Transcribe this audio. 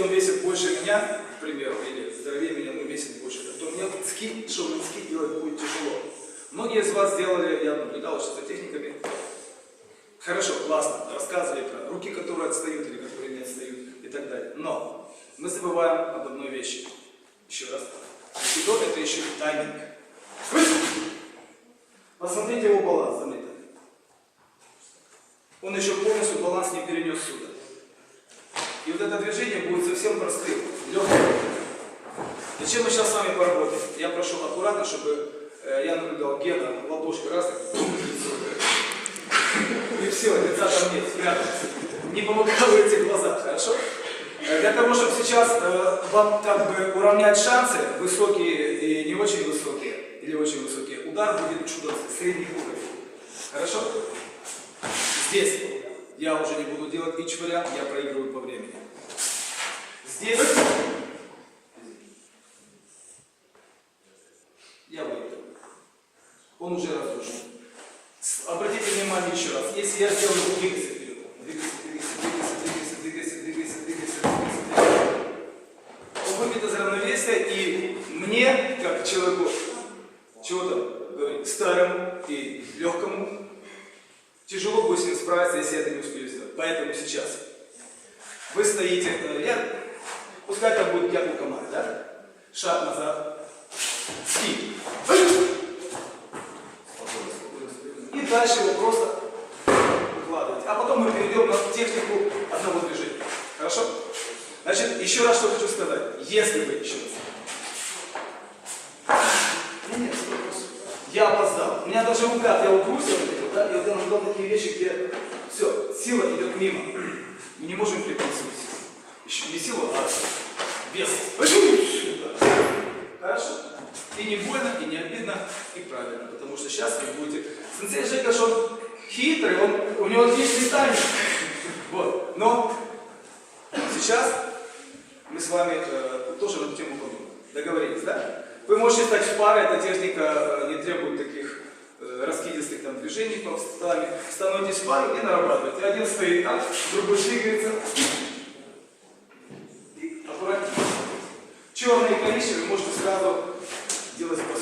он весит больше меня, к примеру, или здоровее меня, но весит больше, то мне ски, чтобы ски делать будет тяжело. Многие из вас делали, я наблюдал что за техниками. Хорошо, классно, рассказывали про руки, которые отстают или которые не отстают и так далее. Но мы забываем об одной вещи. Еще раз. Айкидо это еще и тайминг. Посмотрите его баланс, заметьте. Он еще полностью баланс не перенес сюда. И вот это движение будет совсем простым, легким. Зачем мы сейчас с вами поработаем? Я прошу аккуратно, чтобы э, я наблюдал Гена, ладошкой раз, и все, лица там нет, спрятался. Не помогайте глаза, хорошо? Э, Для того, чтобы сейчас э, вам как бы уравнять шансы, высокие и не очень высокие, или очень высокие, удар будет чудо средний уровень. Хорошо? Здесь я уже не буду делать each вариант, я проигрываю по времени. Здесь я выиграю. Он уже разрушен. Обратите внимание еще раз. Если я сделаю двигайся вперед, двигайся, двигайся, двигайся, двигайся, двигайся, двигайся, двигайся, двигайся. Он выйдет из равновесия, и мне, как человеку, тяжело будет с ним справиться, если это не успею сделать. Поэтому сейчас вы стоите, э, я, пускай это будет я команда, да? Шаг назад, ски. И дальше его просто укладывать. А потом мы перейдем на технику одного движения. Хорошо? Значит, еще раз что хочу сказать. Если вы еще раз. Нет. Я опоздал. У меня даже угад, я укрутил, да, и вот я наблюдал такие вещи, где все, сила идет мимо. Мы не можем приписывать. Еще не силу, а вес. Хорошо? И не больно, и не обидно, и правильно. Потому что сейчас вы будете... Сенсей Жека, он хитрый, он, у него отличный тайминг. Вот. Но сейчас мы с вами э, тоже на эту тему подумаем. Договорились, да? Вы можете стать в паре, эта техника э, не требует таких раскидистых там движений по столами. Становитесь в пару и нарабатываете. Один стоит так, другой двигается. И аккуратнее. Черные коричневые можете сразу делать бросок